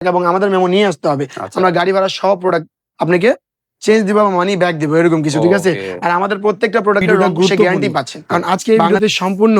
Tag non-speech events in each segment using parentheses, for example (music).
এবং আমাদের মেমো নিয়ে আসতে হবে। আচ্ছা। আমরা গাড়ি ভাড়া সব প্রোডাক্ট আপনাকে চেঞ্জ দিব বা মানি ব্যাক দিব এরকম কিছু ঠিক আছে? আর আমাদের প্রত্যেকটা প্রোডাক্টের গ্যারান্টি। পাচ্ছেন। কারণ আজকে এই সম্পূর্ণ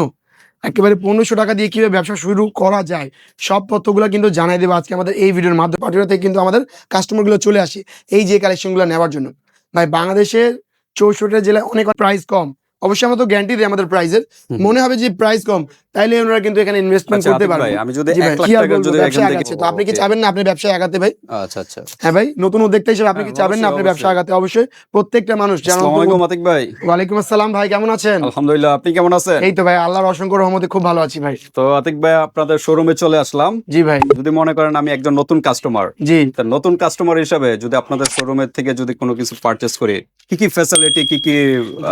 একেবারে পনেরোশো টাকা দিয়ে কীভাবে ব্যবসা শুরু করা যায় সব তথ্যগুলো কিন্তু জানাই দেবো আজকে আমাদের এই ভিডিওর মাধ্যমে। থেকে কিন্তু আমাদের কাস্টমারগুলো চলে আসে এই যে কালেকশনগুলো নেওয়ার জন্য। ভাই বাংলাদেশের চৌষট্টি জেলায় অনেক প্রাইস কম। অবশ্যই আমরা তো গ্যারান্টি দিই আমাদের প্রাইসের মনে হবে যে প্রাইস কম। তাইলে ওনারা কিন্তু এখানে ইনভেস্টমেন্ট আচ্ছা, করতে পারবে। আমি যদি জি ভাই, এক লাখ টাকা যদি এখান থেকে। তো আপনি কি চাবেন না আপনি ব্যবসায় আগাতে ভাই? আচ্ছা আচ্ছা। হ্যাঁ ভাই নতুন উদ্যোক্তা হিসেবে আপনি কি হ্যাঁ, চাবেন না আপনি ব্যবসা আগাতে? অবশ্যই প্রত্যেকটা মানুষ যারা আসসালামু আলাইকুম আতিক ভাই। ওয়ালাইকুম আসসালাম ভাই কেমন আছেন? আলহামদুলিল্লাহ আপনি কেমন আছেন? এই তো ভাই আল্লাহর অসংখ্য রহমতে খুব ভালো আছি ভাই। তো আতিক ভাই আপনাদের শোরুমে চলে আসলাম। জি ভাই। যদি মনে করেন আমি একজন নতুন কাস্টমার জি। তা নতুন কাস্টমার হিসাবে যদি আপনাদের শোরুমের থেকে যদি কোনো কিছু পারচেজ করি কি কি ফ্যাসিলিটি কি কি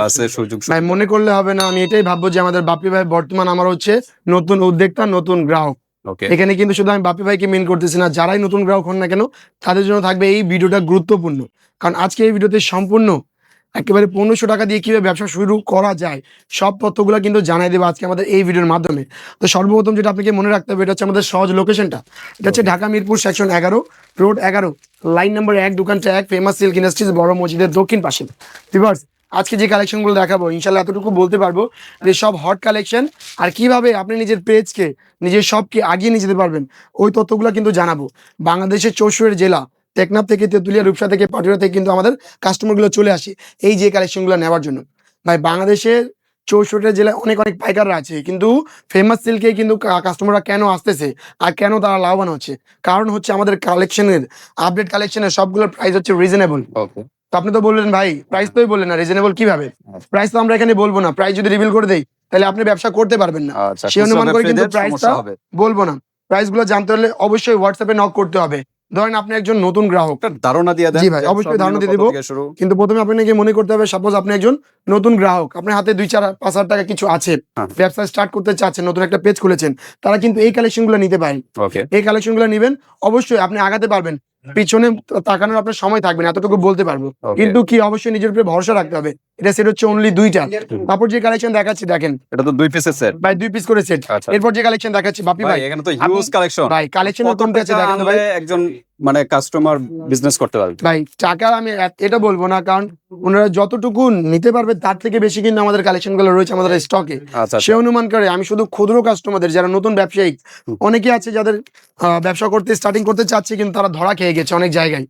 আছে সুযোগ ভাই মনে করলে হবে না আমি এটাই ভাববো যে আমাদের বাপি ভাই বর্তমান আমার হচ্ছে নতুন উদ্যোক্তা নতুন গ্রাহক। এখানে কিন্তু শুধু আমি বাপি ভাইকে মেন করতেছি না যারাই নতুন গ্রাহক হন না কেন তাদের জন্য থাকবে এই ভিডিওটা গুরুত্বপূর্ণ। কারণ আজকে এই ভিডিওতে সম্পূর্ণ একেবারে পনেরোশো টাকা দিয়ে কীভাবে ব্যবসা শুরু করা যায় সব তথ্যগুলো কিন্তু জানাই দেবো আজকে আমাদের এই ভিডিওর মাধ্যমে। তো সর্বপ্রথম যেটা আপনাকে মনে রাখতে হবে এটা হচ্ছে আমাদের সহজ লোকেশনটা এটা হচ্ছে ঢাকা মিরপুর সেকশন এগারো রোড এগারো লাইন নাম্বার এক দোকানটা এক ফেমাস সিল্ক ইন্ডাস্ট্রিজ বড় মসজিদের দক্ষিণ পাশে। ভিভার্স আজকে যে কালেকশনগুলো দেখাবো ইনশাল্লাহ এতটুকু বলতে পারব যে সব হট কালেকশন আর কীভাবে আপনি নিজের পেজকে নিজের সবকে আগিয়ে নিয়ে যেতে পারবেন, ওই তথ্যগুলো কিন্তু জানাব। বাংলাদেশের চৌষট্টি জেলা, টেকনাফ থেকে তেঁতুলিয়া, রূপসা থেকে পাটুরা থেকে কিন্তু আমাদের কাস্টমারগুলো চলে আসে এই যে কালেকশনগুলো নেওয়ার জন্য। ভাই, বাংলাদেশের চৌষট্টি জেলায় অনেক অনেক পাইকাররা আছে, কিন্তু ফেমাস সিল্কে কিন্তু কাস্টমাররা কেন আসতেছে আর কেন তারা লাভবান হচ্ছে? কারণ হচ্ছে আমাদের কালেকশনের আপডেট কালেকশনের সবগুলোর প্রাইস হচ্ছে রিজনেবল তো আপনি তো বললেন ভাই প্রাইস তোই বললেন না রিজনেবল কীভাবে? প্রাইস তো আমরা এখানে বলব না প্রাইস যদি রিভিল করে দেই তাহলে আপনি ব্যবসা করতে পারবেন না। আচ্ছা সে অনুমান করে কিন্তু খুচরা price সমস্যা টা- হবে। বলব না। প্রাইসগুলো জানতে হলে অবশ্যই হোয়াটসঅ্যাপে নক করতে হবে। ধরেন আপনি একজন নতুন গ্রাহক। ধারণা দিয়ে দেন জি ভাই, অবশ্যই ধারণা দিয়ে দিব। কিন্তু প্রথমে আপনাকে মনে করতে হবে সাপোজ আপনি একজন নতুন গ্রাহক আপনার হাতে দুই চার পাঁচ হাজার টাকা কিছু আছে হ্যাঁ। ব্যবসা স্টার্ট করতে চাচ্ছেন নতুন একটা পেজ খুলেছেন তারা কিন্তু এই কালেকশনগুলো নিতে পারেন। এই কালেকশনগুলো নিবেন অবশ্যই আপনি আগাতে পারবেন। পিছনে তাকানোর আপনার সময় থাকবে না এতটুকু বলতে পারব। কিন্তু কি অবশ্যই নিজের উপরে ভরসা রাখতে হবে। এটা সেট হচ্ছে অনলি দুইটা তারপর যে কালেকশন দেখাচ্ছি দেখেন। এটা তো দুই পিসের সেট ভাই দুই পিস করে সেট আচ্ছা। এরপর যে কালেকশন দেখাচ্ছি বাপি ভাই এখানে তো হিউজ কালেকশন ভাই কালেকশন কত আছে দেখেন ভাই। একজন মানে কাস্টমার বিজনেস করতে পারবে। ভাই টাকার আমি এটা বলব না কারণ ওনারা যতটুকু নিতে পারবে তার থেকে বেশি কিন্তু আমাদের কালেকশনগুলো রয়েছে আমাদের স্টকে আচ্ছা সে অনুমান করে আমি শুধু ক্ষুদ্র কাস্টমারদের যারা নতুন ব্যবসায়িক হুম। অনেকে আছে যাদের ব্যবসা করতে স্টার্টিং করতে চাচ্ছে কিন্তু তারা ধরা খেয়ে গেছে অনেক জায়গায়।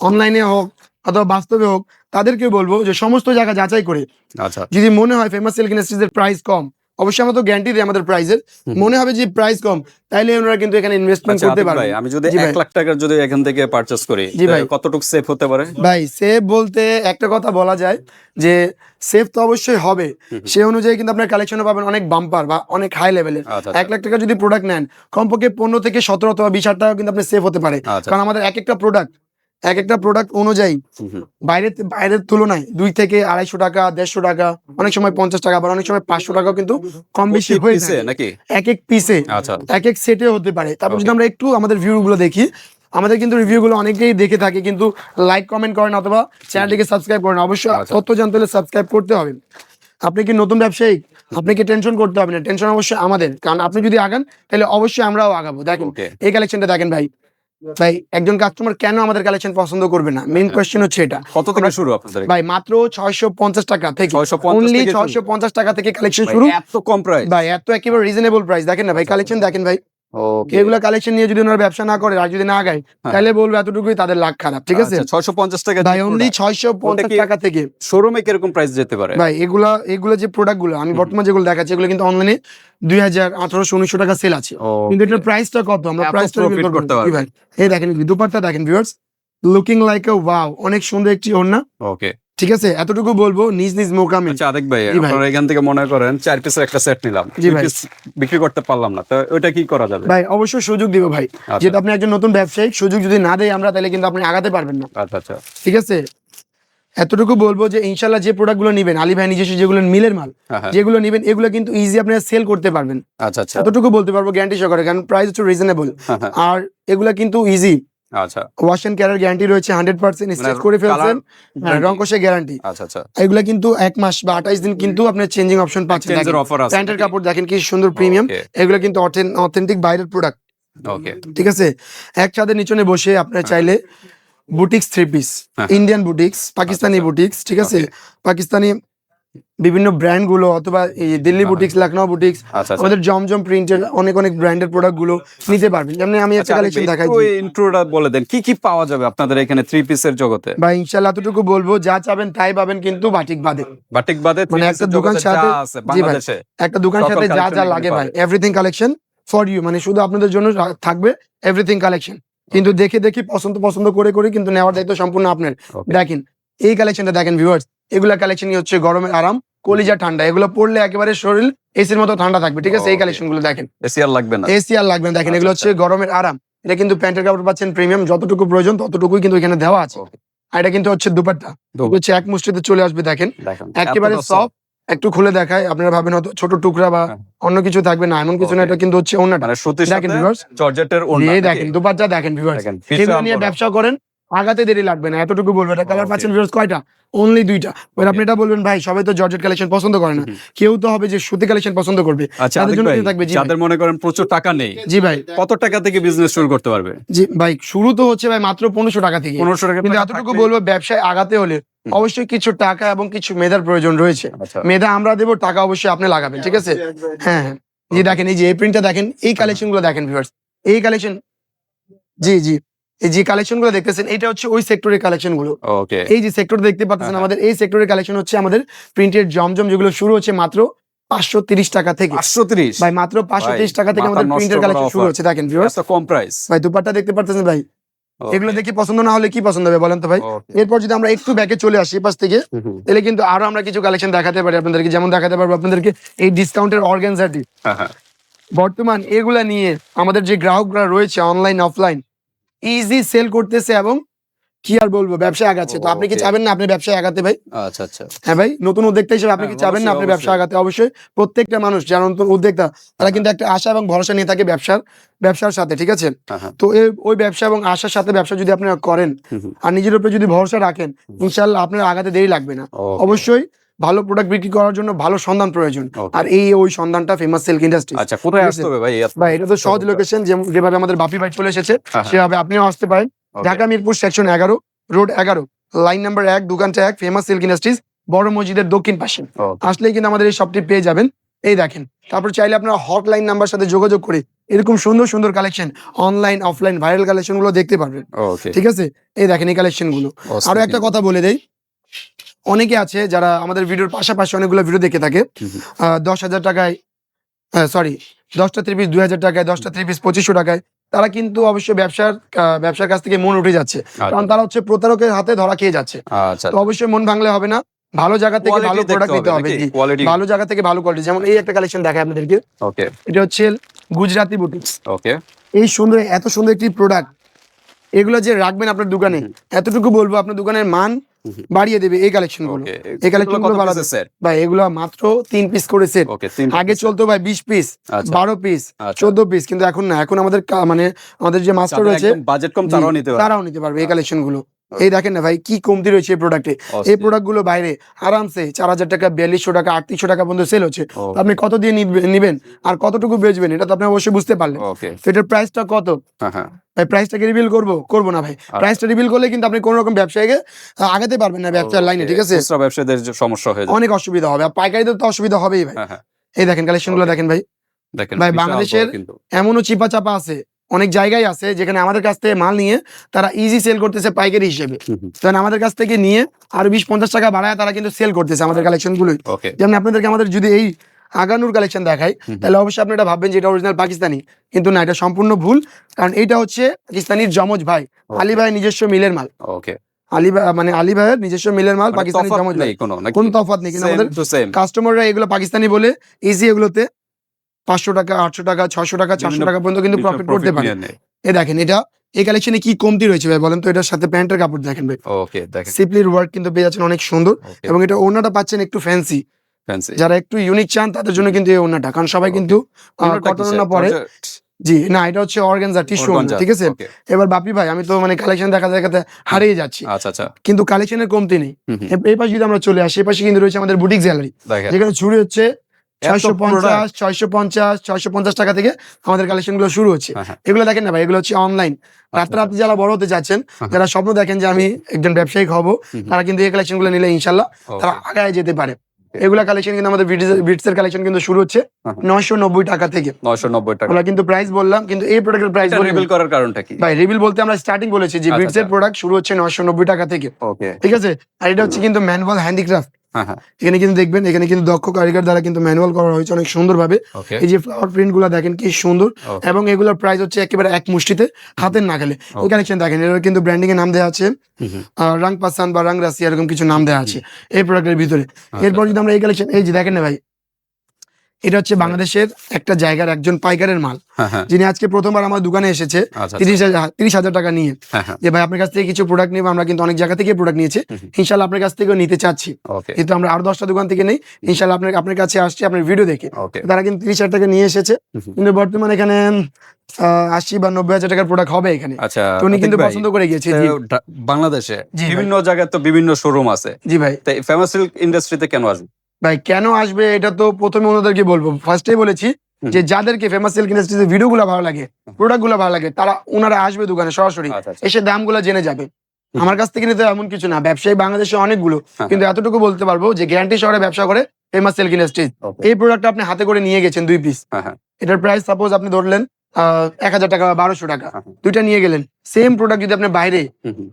অনলাইনে হোক অথবা বাস্তবে হোক তাদেরকে বলব যে সমস্ত জায়গা যাচাই করে আচ্ছা। যদি মনে হয় ফেমাস সিল্ক ইন্ডাস্ট্রিজের প্রাইস কম অবশ্যই আমরা তো গ্যারান্টি দিই আমাদের প্রাইসের মনে হবে যে প্রাইস কম তাইলে ওনারা কিন্তু এখানে ইনভেস্টমেন্ট আচ্ছা, করতে পারবে। আমি যদি জি ভাই। এক লাখ টাকার যদি এখান থেকে পারচেস করি। কতটুকু সেফ হতে পারে? ভাই সেফ বলতে একটা কথা বলা যায় যে সেফ তো অবশ্যই হবে। সে অনুযায়ী কিন্তু আপনার কালেকশনে পাবেন অনেক বাম্পার বা অনেক হাই লেভেলের আচ্ছা এক লাখ টাকা যদি প্রোডাক্ট নেন কমপক্ষে পনেরো থেকে সতেরো অথবা বিশ হাজার টাকা কিন্তু আপনি সেফ হতে পারে। আচ্ছা। কারণ আমাদের এক একটা প্রোডাক্ট এক একটা প্রোডাক্ট অনুযায়ী। বাইরের বাইরের তুলনায় দুই থেকে আড়াইশো টাকা দেড়শো টাকা অনেক সময় পঞ্চাশ টাকা আবার অনেক সময় পাঁচশো টাকাও কিন্তু কম বেশি হয়ে থাকে। নাকি? এক এক পিসে আচ্ছা। এক এক সেটে হতে পারে। তারপর যদি আমরা একটু আমাদের ভিউ গুলো দেখি আমাদের কিন্তু রিভিউ গুলো অনেকেই দেখে থাকে কিন্তু লাইক কমেন্ট করেন অথবা চ্যানেলটিকে সাবস্ক্রাইব করেন। অবশ্যই আচ্ছা। তথ্য জানতে হলে সাবস্ক্রাইব করতে হবে। আপনি কি নতুন ব্যবসায়ী? আপনাকে টেনশন করতে হবে না। টেনশন অবশ্যই আমাদের। কারণ আপনি যদি আগান তাহলে অবশ্যই আমরাও আগাবো। দেখেন এই কালেকশনটা দেখেন ভাই। ভাই একজন কাস্টমার কেন আমাদের কালেকশন পছন্দ করবে না? মেইন কোশ্চেন হচ্ছে এটা। কত থেকে শুরু আপনাদের ভাই মাত্র ছয়শো পঞ্চাশ টাকা থেকে। 650 অনলি ছয়শো পঞ্চাশ টাকা থেকে কালেকশন শুরু। এত কম প্রাইস ভাই এত একেবারে রিজনেবল প্রাইস দেখেন না ভাই কালেকশন দেখেন ভাই। এগুলা কালেকশন নিয়ে যদি ওনারা ব্যবসা না করে আর যদি না গায় হ্যাঁ। তাহলে বলব এতটুকুই তাদের লাখ খারাপ ঠিক আছে? ছয়শো পঞ্চাশ টাকা ভাই অনলি ছয়শো পঞ্চাশ টাকা থেকে। শোরুমে কীরকম প্রাইস যেতে পারে? ভাই এগুলা এগুলো যে প্রোডাক্টগুলো আমি বর্তমান যেগুলো দেখাচ্ছি এগুলো কিন্তু অনলাইনে দুই হাজার আঠারোশো উনিশশো টাকা সেল আছে। কিন্তু এটার প্রাইসটা কত? আমরা প্রাইসটা profit করতে পারবে। ভাই এই দেখেন দুপারটা দেখেন viewers looking like a wow অনেক সুন্দর একটি ওড়না। ওকে ঠিক আছে এতটুকু বলব নিজ নিজ মোকামে আচ্ছা আরেক ভাই আপনারা এখান থেকে মনে করেন চার পিসের একটা সেট নিলাম। জি ভাই। বিক্রি করতে পারলাম না তো ওইটা কি করা যাবে? ভাই অবশ্যই সুযোগ দিব ভাই। আচ্ছা। যেহেতু আপনি একজন নতুন ব্যবসায়িক সুযোগ যদি না দেয় আমরা তাহলে কিন্তু আপনি আগাতে পারবেন না। আচ্ছা আচ্ছা। ঠিক আছে? এতটুকু বলব যে ইনশাল্লাহ যে প্রোডাক্টগুলো নেবেন আলী ভাই নিজস্ব যেগুলো মিলের মাল হ্যাঁ, হ্যাঁ। যেগুলো নেবেন এগুলো কিন্তু ইজি আপনারা সেল করতে পারবেন। আচ্ছা আচ্ছা। এতটুকু বলতে পারব গ্যারান্টি সহকারে কারণ প্রাইস একটু রিজনেবল হ্যাঁ। আর এগুলা কিন্তু ইজি আচ্ছা। ওয়াশ কেয়ারের গ্যারান্টি রয়েছে হান্ড্রেড পার্সেন্ট মানে করে ফেলছেন রং কষে গ্যারান্টি আচ্ছা আচ্ছা। এগুলা কিন্তু এক মাস বা আঠাইশ দিন কিন্তু আপনার চেঞ্জিং অপশন পাচ্ছেন প্যান্টের কাপড় দেখেন কি সুন্দর প্রিমিয়াম এগুলো কিন্তু অথেন্টিক বাইরের প্রোডাক্ট ওকে ঠিক আছে? এক ছাদের নিচনে বসে আপনারা চাইলে বুটিক্স থ্রি পিস হ্যাঁ। ইন্ডিয়ান বুটিক্স পাকিস্তানি বুটিক্স ঠিক আছে? পাকিস্তানি বিভিন্ন ব্র্যান্ডগুলো অথবা এই দিল্লি বুটিক্স লখনৌ বুটিক্স আচ্ছা আচ্ছা। আমাদের জমজম প্রিন্টের অনেক অনেক ব্র্যান্ডের প্রোডাক্টগুলো নিতে পারবেন। যেমন আমি একটা কালেকশন দেখাই ওই ইন্ট্রোটা বলে দেন কি কি পাওয়া যাবে আপনাদের এখানে থ্রি পিসের জগতে? বা ইনশাল্লাহ এতটুকু বলব যা চাবেন তাই পাবেন কিন্তু বাটিক বাদে। বাটিক বাদে মানে একটা দোকান সাথে। বাংলাদেশে। একটা দোকান সাথে যা যা লাগে ভাই। এভরিথিং কালেকশন ফর ইউ মানে শুধু আপনাদের জন্য থাকবে এভরিথিং কালেকশন কিন্তু দেখে দেখে পছন্দ পছন্দ করে করে কিন্তু নেওয়ার দায়িত্ব সম্পূর্ণ আপনার। দেখেন এই কালেকশনটা দেখেন ভিউয়ার্স এগুলা কালেকশনই হচ্ছে গরমের আরাম কলিজা ঠান্ডা এগুলো পড়লে একেবারে শরীর এসির মতো ঠান্ডা থাকবে ঠিক আছে? এই কালেকশনগুলো দেখেন। এসি আর লাগবে না। এসি আর লাগবে না। দেখেন আচ্ছা, এগুলো হচ্ছে গরমের আরাম। এটা কিন্তু প্যান্টের কাপড় পাচ্ছেন প্রিমিয়াম যতটুকু প্রয়োজন ততটুকুই কিন্তু এখানে দেওয়া আছে। আর এটা কিন্তু হচ্ছে দুপাট্টা। হচ্ছে এক মুষ্টিতে চলে আসবে দেখেন। একেবারে সফট একটু খুলে দেখায় আপনারা ভাবেন হয়তো ছোট টুকরা বা হ্যাঁ। অন্য কিছু থাকবে না এমন কিছু না এটা কিন্তু হচ্ছে অন্যটা মানে দেখেন ভিউয়ার্স জর্জেটের দেখেন দুপাট্টা দেখেন ভিউয়ার্স এগুলো নিয়ে ব্যবসা করেন আগাতে দেরি লাগবে না এতটুকু বলব। এটা কালার পাচ্ছেন ভিউয়ার্স কয়টা? অনলি দুইটা। এবার আপনি এটা বলবেন ভাই সবাই তো জর্জেট কালেকশন পছন্দ করে না। কেউ তো হবে যে সুতি কালেকশন পছন্দ করবে। আচ্ছা তাদের জন্য কি থাকবে? জি যাদের মনে করেন প্রচুর টাকা নেই জি ভাই। কত টাকা থেকে বিজনেস শুরু করতে পারবে? জি ভাই শুরু তো হচ্ছে ভাই মাত্র পনেরোশো টাকা থেকে। পনেরোশো টাকা কিন্তু এতটুকু বলব ব্যবসায় আগাতে হলে অবশ্যই কিছু টাকা এবং কিছু মেধার প্রয়োজন রয়েছে। আচ্ছা। মেধা আমরা দেবো টাকা অবশ্যই আপনি লাগাবেন ঠিক আছে? হ্যাঁ হ্যাঁ। জি দেখেন এই যে এই প্রিন্টটা দেখেন এই কালেকশনগুলো দেখেন ভিউয়ার্স এই কালেকশন জি জি। এই যে কালেকশনগুলো দেখতেছেন এটা হচ্ছে ওই সেক্টরের কালেকশনগুলো এই যে সেক্টর দেখতে পাচ্ছেন হ্যাঁ, আমাদের এই সেক্টরের কালেকশন হচ্ছে আমাদের প্রিন্টের জমজম যেগুলো শুরু হচ্ছে মাত্র পাঁচশো তিরিশ টাকা থেকে। পাঁচশো তিরিশ? ভাই মাত্র পাঁচশো তিরিশ টাকা থেকে আমাদের প্রিন্টের কালেকশন শুরু হচ্ছে দেখেন কম প্রাইস ভাই দুপাট্টা দেখতে পাচ্ছেন ভাই? এগুলো দেখে পছন্দ না হলে কি পছন্দ হবে বলেন তো ভাই? এরপর যদি আমরা একটু ব্যাকে চলে আসি পাশ থেকে তাহলে কিন্তু আরও আমরা কিছু কালেকশন দেখাতে পারি আপনাদেরকে। যেমন দেখাতে পারব আপনাদেরকে এই ডিসকাউন্টের অর্গানজাটি হ্যাঁ, বর্তমান এগুলা নিয়ে আমাদের যে গ্রাহকরা রয়েছে অনলাইন অফলাইন ইজি সেল করতেছে এবং কি আর বলব ব্যবসায় আগাচ্ছে। তো আপনি কি চাবেন না আপনি ব্যবসায় আগাতে ভাই? আচ্ছা আচ্ছা। হ্যাঁ ভাই নতুন উদ্যোক্তা হিসেবে আপনি কি হ্যাঁ, চাবেন না আপনি ব্যবসা আগাতে? অবশ্যই প্রত্যেকটা মানুষ যারা নতুন উদ্যোক্তা তারা কিন্তু একটা আশা এবং ভরসা নিয়ে থাকে ব্যবসার ব্যবসার সাথে ঠিক আছে? হ্যাঁ, হ্যাঁ। তো ওই ব্যবসা এবং আশার সাথে ব্যবসা যদি আপনি করেন। আর নিজের উপরে যদি ভরসা রাখেন ইনশাল্লাহ আপনার আগাতে দেরি লাগবে না। অবশ্যই ভালো প্রোডাক্ট বিক্রি করার জন্য ভালো সন্ধান প্রয়োজন। আর এই ওই সন্ধানটা ফেমাস সিল্ক ইন্ডাস্ট্রি আচ্ছা কোথায় আসতে হবে ভাই? ভাই এটা তো সহজ লোকেশন যেভাবে আমাদের বাপি ভাই চলে এসেছে। সেভাবে আপনিও আসতে পারেন। ঢাকা মিরপুর সেকশন এগারো রোড এগারো লাইন নাম্বার এক দোকানটা এক ফেমাস সিল্ক ইন্ডাস্ট্রিজ বড় মসজিদের দক্ষিণ পাশে। আসলেই কিন্তু আমাদের এই শপটি পেয়ে যাবেন। এই দেখেন তারপর চাইলে আপনারা হটলাইন নাম্বার সাথে যোগাযোগ করে এরকম সুন্দর সুন্দর কালেকশন অনলাইন অফলাইন ভাইরাল কালেকশনগুলো দেখতে পারবেন। ঠিক আছে? এই দেখেন এই কালেকশনগুলো। আরও একটা কথা বলে দেই। অনেকে আছে যারা আমাদের ভিডিওর পাশাপাশি অনেকগুলো ভিডিও দেখে থাকে। দশ হাজার টাকায় সরি দশটা থ্রি পিস দুই হাজার টাকায় দশটা থ্রি পিস পঁচিশশো টাকায় তারা কিন্তু অবশ্যই ব্যবসার ব্যবসার কাছ থেকে মন উঠে যাচ্ছে। কারণ তারা হচ্ছে প্রতারকের হাতে ধরা খেয়ে যাচ্ছে। আচ্ছা। তো অবশ্যই মন ভাঙলে হবে না। ভালো জায়গা থেকে ভালো প্রোডাক্ট নিতে হবে ভালো জায়গা থেকে ভালো কোয়ালিটি যেমন এই একটা কালেকশন দেখায় আপনাদেরকে। এটা হচ্ছে গুজরাটি বুটিক্স okay. এই সুন্দর এত সুন্দর একটি প্রোডাক্ট এগুলো যে রাখবেন আপনার দোকানে এতটুকু বলব আপনার দোকানের মান। বাড়িয়ে দেবে এই কালেকশনগুলো এই কালেকশনগুলো piece ভাই এগুলো মাত্র তিন পিস করে সেট আগে চলতো ভাই বিশ পিস আচ্ছা, বারো পিস আচ্ছা। চোদ্দ পিস কিন্তু এখন না এখন আমাদের মানে আমাদের যে মাস্টার রয়েছে বাজেট কম তারাও নিতে তারাও নিতে পারবে এই কালেকশনগুলো এই দেখেন না ভাই কি কমতি রয়েছে এই প্রোডাক্টে এই অস্থির। প্রোডাক্টগুলো বাইরে আরামসে চার হাজার টাকা বিয়াল্লিশশো টাকা আটত্রিশশো টাকা পর্যন্ত সেল হচ্ছে। আপনি কত দিয়ে নিবেন? আর কতটুকু বেচবেন? এটা তো আপনি অবশ্যই বুঝতে পারলেন। এটার প্রাইসটা কত? হ্যাঁ, হ্যাঁ। ভাই প্রাইসটাকে রিভিল করব? করব না ভাই। আচ্ছা। প্রাইসটা রিভিল করলে কিন্তু আপনি কোনো রকম ব্যবসায়ীকে আগাতে পারবেন না ব্যবসার লাইনে ঠিক আছে? ব্যবসায়ীদের সমস্যা হয়ে অনেক অসুবিধা হবে। আর পাইকারিদের তো অসুবিধা হবেই ভাই। হ্যাঁ। এই দেখেন কালেকশনগুলো দেখেন ভাই। দেখেন ভাই, বাংলাদেশের এমনও চিপা চাপা আছে অনেক জায়গায় আছে যেখানে আমাদের কাছ থেকে মাল নিয়ে তারা ইজি সেল করতেছে পাইকারি হিসেবে। কারণ আমাদের কাছ থেকে নিয়ে আর বিশ পঞ্চাশ টাকা বাড়ায় তারা কিন্তু সেল করতেছে আমাদের কালেকশন গুলোই যেমন আপনাদেরকে আমাদের যদি এই আগানুর কালেকশন দেখাই তাহলে অবশ্যই আপনি এটা ভাববেন যে এটা অরিজিনাল পাকিস্তানি। কিন্তু না এটা সম্পূর্ণ ভুল। কারণ এটা হচ্ছে পাকিস্তানির জমজ ভাই। আলী ভাইয়ের নিজস্ব মিলের মাল। Okay. আলী ভাই মানে আলী ভাইয়ের নিজস্ব মিলের মাল মানে পাকিস্তানির তফাৎ জমজ ভাই। কোনো তফাৎ নেই কিন্তু আমাদের কাস্টমাররা এগুলো পাকিস্তানি বলে ইজি এগুলোতে পাঁচশো টাকা আটশো টাকা ছশো টাকা চারশো টাকা পর্যন্ত কিন্তু প্রফিট করতে পারে এ দেখেন এটা এই কালেকশনে কি কমতি রয়েছে ভাই বলেন তো? এটার সাথে প্যান্টের কাপড় দেখেন ভাই। ওকে দেখেন। সিপলির ওয়ার্ক কিন্তু পেয়ে যাচ্ছেন অনেক সুন্দর। এবং এটা ওড়নাটা পাচ্ছেন একটু ফ্যান্সি। যারা একটু ইউনিক চান তাদের জন্য কিন্তু এই ওড়নাটা। কারণ সবাই কিন্তু কটন? ওড়না পরে। জি না এটা হচ্ছে অর্গানজা টিস্যু ঠিক আছে? এবার বাপি ভাই আমি তো মানে কালেকশন দেখাতে দেখাতে হারিয়ে যাচ্ছি। আচ্ছা আচ্ছা। কিন্তু কালেকশনের কমতি নেই। এই পাশে যদি আমরা চলে আসি এই পাশে কিন্তু রয়েছে আমাদের বুটিক গ্যালারি যেখানে ছুরি হচ্ছে ছয়শো পঞ্চাশ ছয়শো পঞ্চাশ ছয়শো পঞ্চাশ টাকা থেকে আমাদের কালেকশনগুলো শুরু হচ্ছে। হ্যাঁ, হ্যাঁ। এগুলো দেখেন না ভাই এগুলো হচ্ছে অনলাইন রাতারাতি যারা বড় হতে চাচ্ছেন হ্যাঁ। যারা স্বপ্ন দেখেন যে আমি একজন ব্যবসায়িক হব তারা কিন্তু এই কালেকশনগুলো নিলে ইনশাল্লাহ তারা আগায় যেতে পারে। এগুলা কালেকশন কিন্তু আমাদের বিটস এর কালেকশন কিন্তু শুরু হচ্ছে। নয়শো নব্বই টাকা থেকে। 990 টাকা। ওগুলা কিন্তু প্রাইস বললাম কিন্তু এই প্রোডাক্টের প্রাইস রিভিল করার কারণটা কি? ভাই রিভিল বলতে আমরা স্টার্টিং বলেছি যে আচ্ছা, বিটস এর আচ্ছা। প্রোডাক্ট শুরু হচ্ছে নয়শো নব্বই টাকা থেকে। ঠিক আছে? আর এটা হচ্ছে কিন্তু ম্যানুয়াল হ্যান্ডিক্রাফট হ্যাঁ হ্যাঁ এখানে কিন্তু দেখবেন এখানে কিন্তু দক্ষ কারিগর দ্বারা কিন্তু ম্যানুয়াল করা হয়েছে অনেক সুন্দর ভাবে এই যে ফ্লাওয়ার প্রিন্টগুলো দেখেন কি সুন্দর। এবং এগুলোর প্রাইস হচ্ছে একেবারে এক মুষ্টিতে হাতের নাগালে। Okay. কালেকশন দেখেন এর কিন্তু ব্র্যান্ডিং এর নাম দেওয়া আছে। রাং পাসান বা রাং রাশি এরকম কিছু নাম দেওয়া আছে এই প্রোডাক্টের ভিতরে। আচ্ছা। এরপর যদি আমরা এই কালেকশন এই যে দেখেন না ভাই এটা হচ্ছে বাংলাদেশের একটা জায়গার একজন পাইকারের মাল। হ্যাঁ হ্যাঁ। যিনি আজকে প্রথমবার আমার দোকানে এসেছে আচ্ছা তিরিশ হাজার তিরিশ হাজার টাকা নিয়ে। হ্যাঁ হ্যাঁ। যে ভাই আপনার কাছ থেকে কিছু প্রোডাক্ট নিবো আমরা কিন্তু অনেক জায়গা থেকে প্রোডাক্ট নিয়েছি। ইনশাল্লাহ আপনার কাছ থেকেও নিতে চাচ্ছি। কিন্তু আমরা আরও দশটা দোকান থেকে নেই। ইনশাল্লাহ আপনার আপনার কাছে আসছি আপনার ভিডিও দেখে। তারা কিন্তু তিরিশ হাজার টাকা নিয়ে এসেছে। কিন্তু বর্তমানে এখানে আশি বা নব্বই হাজার টাকার প্রোডাক্ট হবে এখানে। আচ্ছা উনি কিন্তু পছন্দ করে গিয়েছে। বাংলাদেশে। বিভিন্ন জায়গায় তো বিভিন্ন শোরুম আছে। জি ভাই। তাই ফেমাস সিল্ক ইন্ডাস্ট্রিতে কেন আসবে? ভাই কেন আসবে? এটা তো প্রথমে ওনাদেরকে বলব। ফার্স্টেই বলেছি যে যাদেরকে ফেমাস সিল্ক ইন্ডাস্ট্রিতে ভিডিও গুলো ভালো লাগে প্রোডাক্টগুলো ভালো লাগে তারা ওনারা আসবে দোকানে সরাসরি। আচ্ছা আচ্ছা। এসে দামগুলো জেনে যাবে। আমার কাছ থেকে নিতে এমন কিছু না। ব্যবসায়ী বাংলাদেশে অনেকগুলো হ্যাঁ। কিন্তু এতটুকু বলতে পারব যে গ্যারান্টি শহরে ব্যবসা করে ফেমাস সিল্ক ইন্ডাস্ট্রি এই প্রোডাক্ট আপনি হাতে করে নিয়ে গেছেন দুই পিস হ্যাঁ হ্যাঁ। এটার প্রাইস সাপোজ আপনি ধরলেন এক হাজার টাকা বা বারোশো টাকা। হ্যাঁ, হ্যাঁ। দুইটা নিয়ে গেলেন। সেম প্রোডাক্ট যদি আপনি বাইরে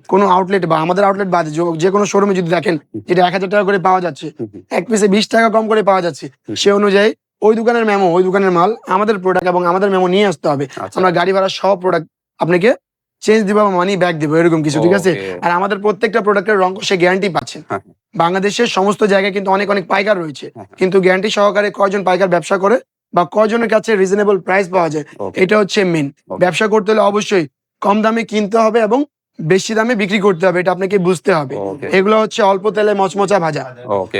কোনো আউটলেট বা আমাদের আউটলেট বাদে যে- কোনো শোরুমে যদি দেখেন যেটা এক হাজার টাকা করে পাওয়া যাচ্ছে এক পিসে বিশ টাকা কম করে পাওয়া যাচ্ছে সে অনুযায়ী ওই দোকানের মেমো ওই দোকানের মাল আমাদের প্রোডাক্ট এবং আমাদের মেমো নিয়ে আসতে হবে। আচ্ছা। আমরা গাড়ি ভাড়া সব প্রোডাক্ট আপনাকে চেঞ্জ দিব বা মানি ব্যাক দিব এরকম কিছু ঠিক আছে? আর আমাদের প্রত্যেকটা প্রোডাক্টের রং সে গ্যারান্টি পাচ্ছেন হ্যাঁ। বাংলাদেশের সমস্ত জায়গায় কিন্তু অনেক অনেক পাইকার রয়েছে। হ্যাঁ। কিন্তু গ্যারান্টি সহকারে কয়জন পাইকার ব্যবসা করে? বা কয়জনের কাছে রিজনেবল প্রাইস পাওয়া যায় এটা হচ্ছে মেন ব্যবসা করতে হলে অবশ্যই কম দামে কিনতে হবে এবং বেশি দামে বিক্রি করতে হবে এটা আপনাকে বুঝতে হবে। এগুলো হচ্ছে অল্প তেলে মচমচা ভাজা।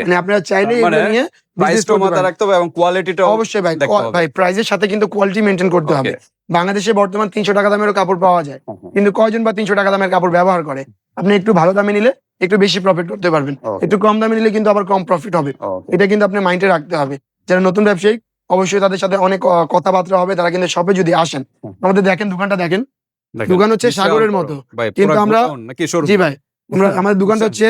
মানে আপনারা চাইলে মানে এগুলো নিয়ে business প্রাইসটাও করতে মাথায় পারেন। রাখতে হবে এবং কোয়ালিটিটাও অবশ্যই ভাই ভাই প্রাইসের সাথে কিন্তু কোয়ালিটি মেনটেন করতে হবে। বাংলাদেশে বর্তমান তিনশো টাকা দামেরও কাপড় পাওয়া যায়। কিন্তু কয়জন বা তিনশো টাকা দামের কাপড় ব্যবহার করে? আপনি একটু ভালো দামে নিলে একটু বেশি প্রফিট করতে পারবেন। একটু কম দামে নিলে কিন্তু আবার কম প্রফিট হবে। এটা কিন্তু আপনি মাইন্ডে রাখতে হবে। যারা নতুন ব্যবসায়ী অবশ্যই তাদের সাথে অনেক কথাবার্তা হবে তারা কিন্তু শপে যদি আসেন আমাদের দেখেন দোকানটা দেখেন। দোকান হচ্ছে সাগরের মতো। কিন্তু আমরা-? জি ভাই আমরা (laughs) আমাদের দোকানটা হচ্ছে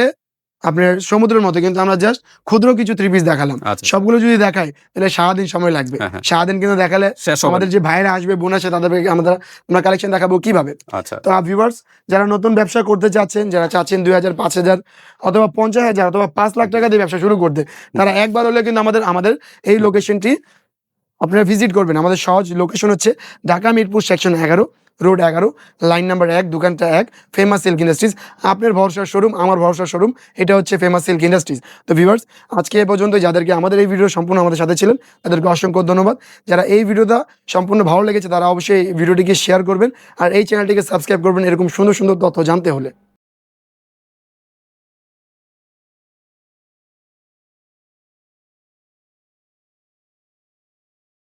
আপনার সমুদ্রের মতো কিন্তু আমরা জাস্ট ক্ষুদ্র কিছু ত্রিপিস দেখালাম। আচ্ছা। সবগুলো যদি দেখাই তাহলে সারাদিন সময় লাগবে। হ্যাঁ, হ্যাঁ। সারাদিন কিন্তু দেখালে আমাদের যে ভাইরা আসবে বোন আসে তাদেরকে আমরা আমরা কালেকশন দেখাবো কীভাবে? আচ্ছা। তো ভিউয়ার্স যারা নতুন ব্যবসা করতে চাচ্ছেন যারা চাচ্ছেন দুই হাজার পাঁচ হাজার অথবা পঞ্চাশ হাজার অথবা পাঁচ লাখ টাকা দিয়ে ব্যবসা শুরু করতে তারা একবার হলে কিন্তু আমাদের আমাদের এই লোকেশনটি আপনারা ভিজিট করবেন। আমাদের সহজ লোকেশন হচ্ছে ঢাকা, মিরপুর সেকশন এগারো রোড এগারো লাইন নাম্বার এক, দোকানটা এক ফেমাস সিল্ক ইন্ডাস্ট্রিজ আপনার ভরসার শোরুম আমার ভরসার শোরুম এটা হচ্ছে ফেমাস সিল্ক ইন্ডাস্ট্রিজ তো ভিভার্স আজকে এ পর্যন্ত যাদেরকে আমাদের এই ভিডিও সম্পূর্ণ আমাদের সাথে ছিলেন, তাদেরকে অসংখ্য ধন্যবাদ। যারা এই ভিডিওটা সম্পূর্ণ ভালো লেগেছে, তারা অবশ্যই এই ভিডিওটিকে শেয়ার করবেন, আর এই চ্যানেলটিকে সাবস্ক্রাইব করবেন, এরকম সুন্দর সুন্দর তথ্য জানতে হলে।